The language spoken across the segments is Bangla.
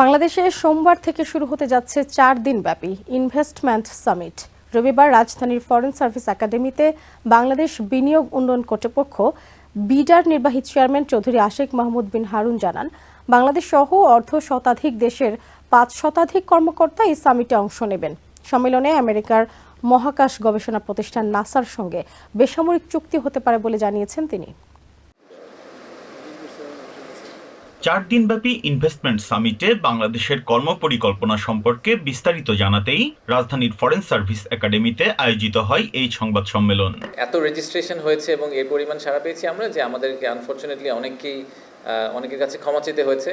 বাংলাদেশে সোমবার থেকে শুরু হতে যাচ্ছে চার দিনব্যাপী ইনভেস্টমেন্ট সামিট রবিবার রাজধানীর ফরেন সার্ভিস একাডেমিতে বাংলাদেশ বিনিয়োগ উন্নয়ন কর্তৃপক্ষ, বিডার নির্বাহী চেয়ারম্যান চৌধুরী আশেক মাহমুদ বিন হারুন জানান, বাংলাদেশ সহ অর্ধ শতাধিক দেশের পাঁচ শতাধিক কর্মকর্তা এই সামিটে অংশ নেবেন। সম্মেলনে আমেরিকার মহাকাশ গবেষণা প্রতিষ্ঠান নাসার সঙ্গে বেসামরিক চুক্তি হতে পারে বলে জানিয়েছেন তিনি। চার দিনব্যাপী ইনভেস্টমেন্ট সামিটে বাংলাদেশের কর্মপরিকল্পনা সম্পর্কে বিস্তারিত জানাতেই রাজধানীর ফরেন সার্ভিস একাডেমিতে আয়োজিত হয় এই সংবাদ সম্মেলন। এত রেজিস্ট্রেশন হয়েছে এবং এর পরিমাণ সারা পেয়েছি আমরা যে আমাদেরকে আনফর্চুনেটলি অনেককেই আহ, অনেকের কাছে ক্ষমা চেতে হয়েছে।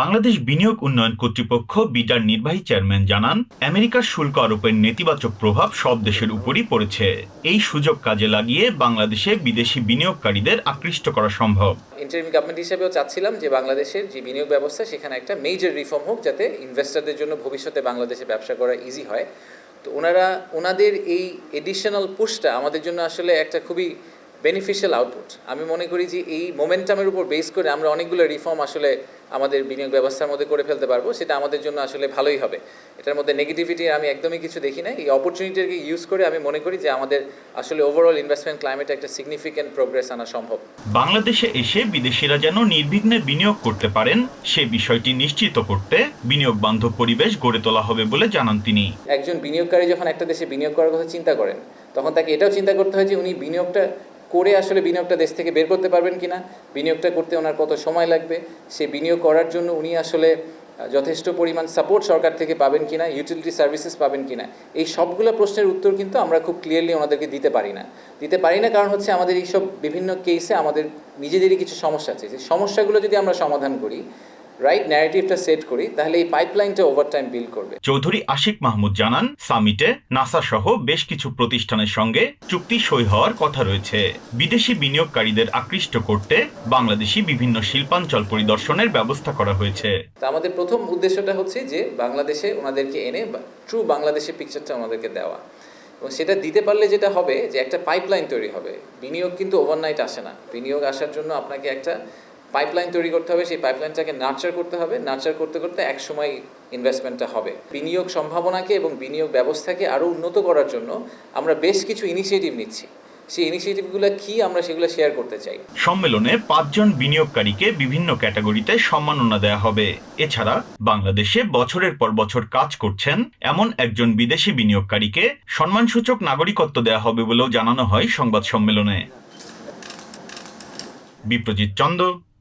বাংলাদেশ বিনিয়োগ উন্নয়ন কর্তৃপক্ষ বিটার নির্বাহী চেয়ারম্যান জানান আমেরিকার শুল্ক আরোপের নেতিবাচক প্রভাব সব দেশের উপরই পড়েছে। এই সুযোগ কাজে লাগিয়ে বাংলাদেশে বিদেশি বিনিয়োগকারীদের আকৃষ্ট করা সম্ভব। ইন্টারিম গভর্নমেন্ট হিসেবেও চাচ্ছিলাম যে বাংলাদেশের যে বিনিয়োগ ব্যবস্থা সেখানে একটা মেজর রিফর্ম হোক যাতে ইনভেস্টরদের জন্য ভবিষ্যতে বাংলাদেশে ব্যবসা করা ইজি হয়। তো ওনারা ওনাদের এই এডিশনাল পুশটা আমাদের জন্য আসলে একটা খুবই বেনিফিশিয়াল আউটপুট আমি মনে করি যে এই মোমেন্টামের উপর বেস করে আমরা অনেকগুলো রিফর্ম আসলে আমাদের বিনিয়োগ ব্যবস্থার মধ্যে করে ফেলতে পারব সেটা আমাদের জন্য আসলে ভালোই হবে। এটার মধ্যে নেগেটিভিটি আমি একদমই কিছু দেখি না এই অপরচুনিটিকে ইউজ করে আমি মনে করি যে আমাদের আসলে ওভারঅল ইনভেস্টমেন্ট ক্লাইমেটে একটা সিগনিফিক্যান্ট প্রোগ্রেস আনা সম্ভব। বাংলাদেশে এসে বিদেশিরা যেন নির্বিঘ্নে বিনিয়োগ করতে পারেন সে বিষয়টি নিশ্চিত করতে বিনিয়োগ বান্ধব পরিবেশ গড়ে তোলা হবে বলে জানান তিনি। একজন বিনিয়োগকারী যখন একটা দেশে বিনিয়োগ করার কথা চিন্তা করেন তখন তাকে এটাও চিন্তা করতে হয় যে উনি বিনিয়োগটা করে আসলে বিনিয়োগটা দেশ থেকে বের করতে পারবেন কিনা, বিনিয়োগটা করতে ওনার কত সময় লাগবে, সে বিনিয়োগ করার জন্য উনি আসলে যথেষ্ট পরিমাণ সাপোর্ট সরকার থেকে পাবেন কি না ইউটিলিটি সার্ভিসেস পাবেন কিনা, এই সবগুলো প্রশ্নের উত্তর কিন্তু আমরা খুব ক্লিয়ারলি ওনাদেরকে দিতে পারি না। দিতে পারি না কারণ হচ্ছে আমাদের এইসব বিভিন্ন কেসে আমাদের নিজেদেরই কিছু সমস্যা আছে। সেই সমস্যাগুলো যদি আমরা সমাধান করি রাইট ন্যারেটিভটা সেট করি তাহলে এই পাইপলাইনটা ওভার টাইম বিল্ড করবে। চৌধুরী আশিক মাহমুদ জানান সামিটে নাসা সহ বেশ কিছু প্রতিষ্ঠানের সঙ্গে চুক্তি সই হওয়ার কথা রয়েছে। বিদেশি বিনিয়োগকারীদের আকৃষ্ট করতে বাংলাদেশি বিভিন্ন শিল্পাঞ্চল পরিদর্শনের ব্যবস্থা করা হয়েছে। তো আমাদের প্রথম উদ্দেশ্যটা হচ্ছে যে বাংলাদেশে ওনাদেরকে এনে ট্রু বাংলাদেশের পিকচারটা ওনাদেরকে দেওয়া। এবং সেটা দিতে পারলে যেটা হবে যে একটা পাইপলাইন তৈরি হবে। বিনিয়োগ কিন্তু ওভারনাইট আসে না। বিনিয়োগ আসার জন্য আপনাকে একটা পাইপলাইন তৈরি করতে হবে, সেই পাইপলাইনটাকে নার্চার করতে হবে। নার্চার করতে করতে এক সময় ইনভেস্টমেন্টটা হবে। বিনিয়োগ সম্ভাবনাকে এবং বিনিয়োগ ব্যবস্থাকে আরও উন্নত করার জন্য আমরা বেশ কিছু ইনিশিয়েটিভ নিচ্ছি। সেই ইনিশিয়েটিভগুলো কি আমরা সেগুলো শেয়ার করতে চাই। সম্মেলনে পাঁচজন বিনিয়োগকারীকে বিভিন্ন ক্যাটাগরিতে সম্মাননা দেয়া হবে। এছাড়া বাংলাদেশে বছরের পর বছর কাজ করছেন এমন একজন বিদেশি বিনিয়োগকারীকে সম্মানসূচক নাগরিকত্ব দেয়া হবে বলেও জানানো হয় সংবাদ সম্মেলনে। Biprajit Chanda